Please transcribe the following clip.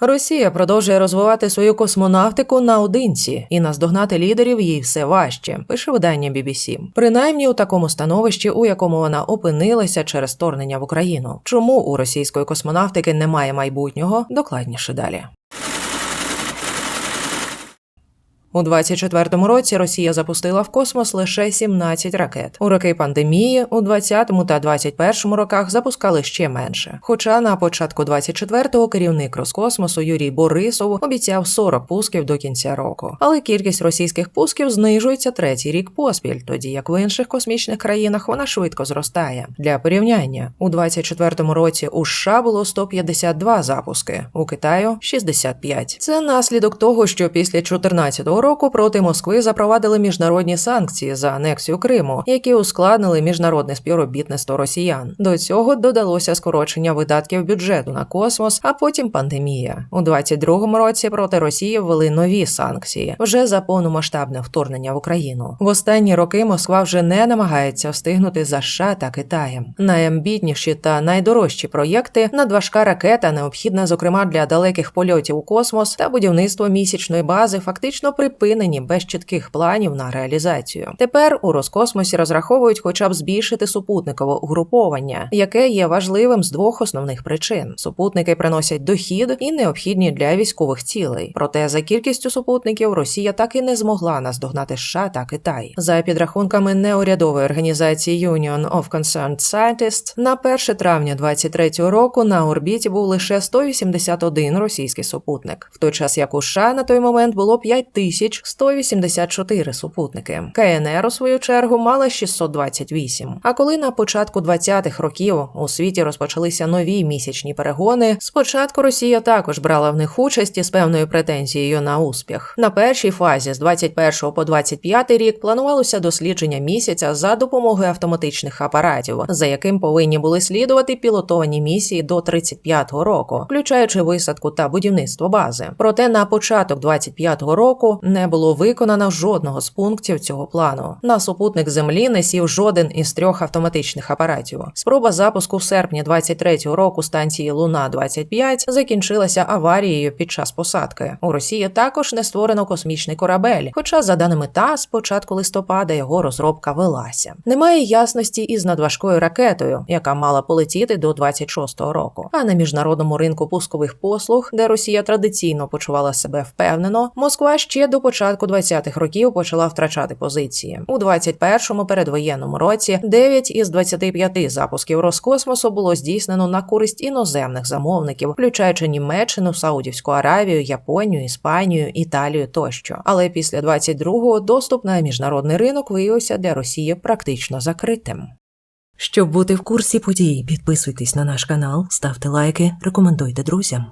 Росія продовжує розвивати свою космонавтику наодинці, і наздогнати лідерів їй все важче, пише видання BBC. Принаймні у такому становищі, у якому вона опинилася через вторгнення в Україну. Чому у російської космонавтики немає майбутнього? Докладніше далі. У 24-му році Росія запустила в космос лише 17 ракет. У роки пандемії у 20-му та 21-му роках запускали ще менше. Хоча на початку 24-го керівник Роскосмосу Юрій Борисов обіцяв 40 пусків до кінця року. Але кількість російських пусків знижується третій рік поспіль, тоді як в інших космічних країнах вона швидко зростає. Для порівняння у 24-му році у США було 152 запуски, у Китаю 65. Це наслідок того, що після 14-го року проти Москви запровадили міжнародні санкції за анексію Криму, які ускладнили міжнародне співробітництво росіян. До цього додалося скорочення видатків бюджету на космос, а потім пандемія. У 22-му році проти Росії ввели нові санкції вже за повномасштабне вторгнення в Україну. В останні роки Москва вже не намагається встигнути за США та Китаєм. Найамбітніші та найдорожчі проєкти надважка ракета необхідна, зокрема для далеких польотів у космос та будівництво місячної бази, фактично припинені без чітких планів на реалізацію. Тепер у Роскосмосі розраховують, хоча б збільшити супутникове угруповання, яке є важливим з двох основних причин: супутники приносять дохід і необхідні для військових цілей. Проте за кількістю супутників Росія так і не змогла наздогнати США та Китай. За підрахунками неурядової організації Union of Concerned Scientists, на 1 травня 23-го року на орбіті був лише 181 російський супутник, в той час як у США на той момент було 5184 супутники. КНР у свою чергу мала 628. А коли на початку 20-х років у світі розпочалися нові місячні перегони, спочатку Росія також брала в них участь із певною претензією на успіх. На першій фазі з 21 по 25 рік планувалося дослідження місяця за допомогою автоматичних апаратів, за яким повинні були слідувати пілотовані місії до 35-го року, включаючи висадку та будівництво бази. Проте на початок 25-го року не було виконано жодного з пунктів цього плану. На супутник землі не сів жоден із трьох автоматичних апаратів. Спроба запуску в серпні 23-го року станції Луна 25 закінчилася аварією під час посадки. У Росії також не створено космічний корабель. Хоча, за даними ТАСС, з початку листопада його розробка велася. Немає ясності із надважкою ракетою, яка мала полетіти до 26-го року. А на міжнародному ринку пускових послуг, де Росія традиційно почувала себе впевнено, Москва ще до початку 20-х років почала втрачати позиції. У 21-му передвоєнному році 9 із 25 запусків Роскосмосу було здійснено на користь іноземних замовників, включаючи Німеччину, Саудівську Аравію, Японію, Іспанію, Італію тощо. Але після 22-го доступ на міжнародний ринок виявився для Росії практично закритим. Щоб бути в курсі подій, підписуйтесь на наш канал, ставте лайки, рекомендуйте друзям.